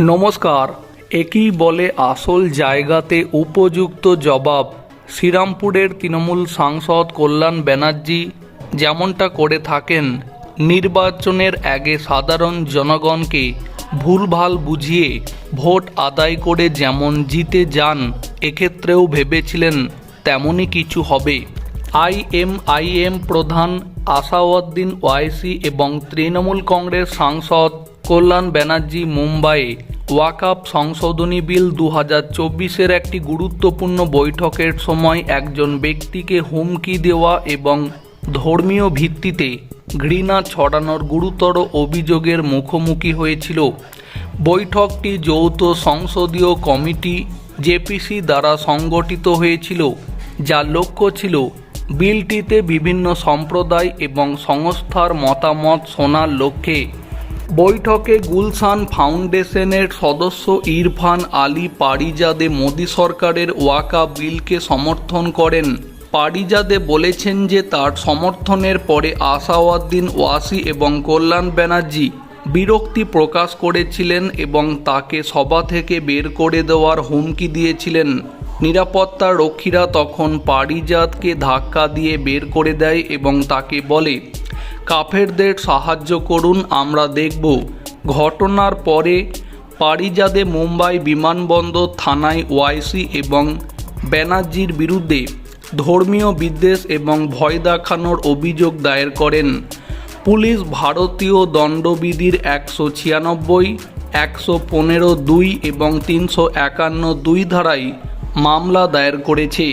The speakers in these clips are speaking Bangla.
নমস্কার, একই বলে আসল জায়গাতে উপযুক্ত জবাব শ্রীরামপুরের তৃণমূল সাংসদ কল্যাণ ব্যানার্জি যেমনটা করে থাকেন, নির্বাচনের আগে সাধারণ জনগণকে ভুলভাল বুঝিয়ে ভোট আদায় করে যেমন জিতে যান, এক্ষেত্রেও ভেবেছিলেন তেমনই কিছু হবে। আইএমআইএম প্রধান আসাউদ্দিন ওয়াইসি এবং তৃণমূল কংগ্রেস সাংসদ কল্যাণ ব্যানার্জি মুম্বাইয়ে ওয়াকাপ সংশোধনী বিল দু হাজার চব্বিশের একটি গুরুত্বপূর্ণ বৈঠকের সময় একজন ব্যক্তিকে হুমকি দেওয়া এবং ধর্মীয় ভিত্তিতে ঘৃণা ছড়ানোর গুরুতর অভিযোগের মুখোমুখি হয়েছিল। বৈঠকটি যৌথ সংসদীয় কমিটি জেপিসি দ্বারা সংগঠিত হয়েছিল, যার লক্ষ্য ছিল বিলটিতে বিভিন্ন সম্প্রদায় এবং সংস্থার মতামত শোনার লক্ষ্যে বৈঠকে গুলশান ফাউন্ডেশনের সদস্য ইরফান আলী পারিজাদে মোদী সরকারের ওয়াকা বিলকে সমর্থন করেন। পারিজাদে বলেছেন যে তার সমর্থনের পরে আসাওয়াদ্দিন ওয়াসি এবং কল্যাণ ব্যানার্জি বিরক্তি প্রকাশ করেছিলেন এবং তাকে সভা থেকে বের করে দেওয়ার হুমকি দিয়েছিলেন। নিরাপত্তা রক্ষীরা তখন পারিজাতকে ধাক্কা দিয়ে বের করে দেয় এবং তাকে বলে কাফেরদের সাহায্য করুন, আমরা দেখব। ঘটনার পরে পারিজাদে মুম্বাই বিমানবন্দর থানায় ওয়াইসি এবং ব্যানার্জির বিরুদ্ধে ধর্মীয় বিদ্বেষ এবং ভয় দেখানোর অভিযোগ দায়ের করেন। পুলিশ ভারতীয় দণ্ডবিধির একশো ছিয়ানব্বই, একশো পনেরো দুই এবং তিনশো একান্ন দুই ধারায় মামলা দায়ের করেছে।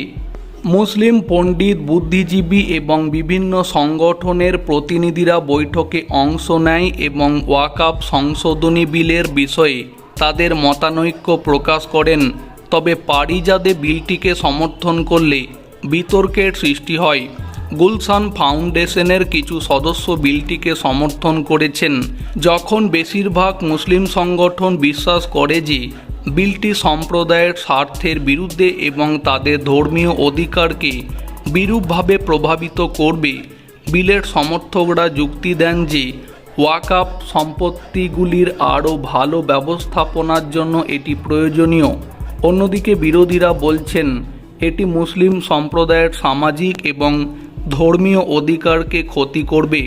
মুসলিম পণ্ডিত, বুদ্ধিজীবী এবং বিভিন্ন সংগঠনের প্রতিনিধিরা বৈঠকে অংশ নেয় এবং ওয়াকাপ সংশোধনী বিলের বিষয়ে তাদের মতানৈক্য প্রকাশ করেন। তবে পারিজাদে বিলটিকে সমর্থন করলে বিতর্কের সৃষ্টি হয়। গুলশান ফাউন্ডেশনের কিছু সদস্য বিলটিকে সমর্থন করেছেন। যখন বেশিরভাগ মুসলিম সংগঠন বিশ্বাস করে যে বিলটি সম্প্রদায়ের স্বার্থের বিরুদ্ধে এবং তাদের ধর্মীয় অধিকারকে বিরূপভাবে প্রভাবিত করবে, বিলের সমর্থকরা যুক্তি দেন যে ওয়াকাপ সম্পত্তিগুলির আরও ভালো ব্যবস্থাপনার জন্য এটি প্রয়োজনীয়। অন্যদিকে বিরোধীরা বলছেন, এটি মুসলিম সম্প্রদায়ের সামাজিক এবং ধর্মীয় অধিকারকে ক্ষতি করবে।